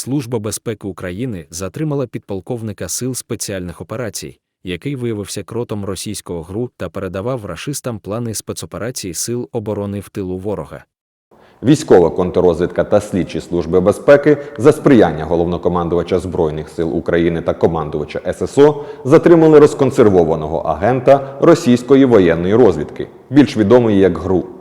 Служба безпеки України затримала підполковника Сил спеціальних операцій, який виявився кротом російського ГРУ та передавав рашистам плани спецоперації Сил оборони в тилу ворога. Військова контррозвідка та слідчі служби безпеки за сприяння головнокомандувача Збройних сил України та командувача ССО затримали розконсервованого агента російської воєнної розвідки, більш відомий як ГРУ.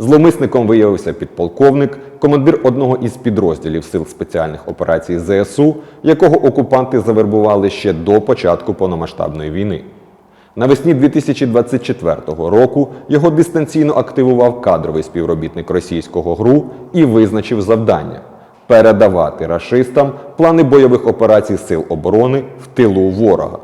Зловмисником виявився підполковник, командир одного із підрозділів сил спеціальних операцій ЗСУ, якого окупанти завербували ще до початку повномасштабної війни. Навесні 2024 року його дистанційно активував кадровий співробітник російського ГРУ і визначив завдання передавати рашистам плани бойових операцій Сил оборони в тилу ворога.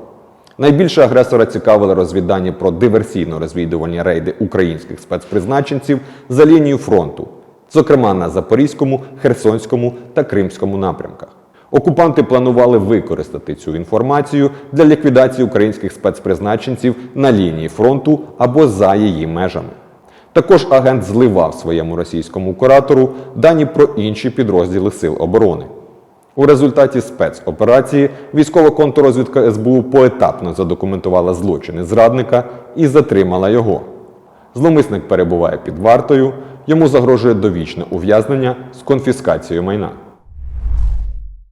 Найбільше агресора цікавили розвідання про диверсійно-розвідувальні рейди українських спецпризначенців за лінію фронту, зокрема на Запорізькому, Херсонському та Кримському напрямках. Окупанти планували використати цю інформацію для ліквідації українських спецпризначенців на лінії фронту або за її межами. Також агент зливав своєму російському куратору дані про інші підрозділи Сил оборони. У результаті спецоперації військова контррозвідка СБУ поетапно задокументувала злочини зрадника і затримала його. Зломисник перебуває під вартою, йому загрожує довічне ув'язнення з конфіскацією майна.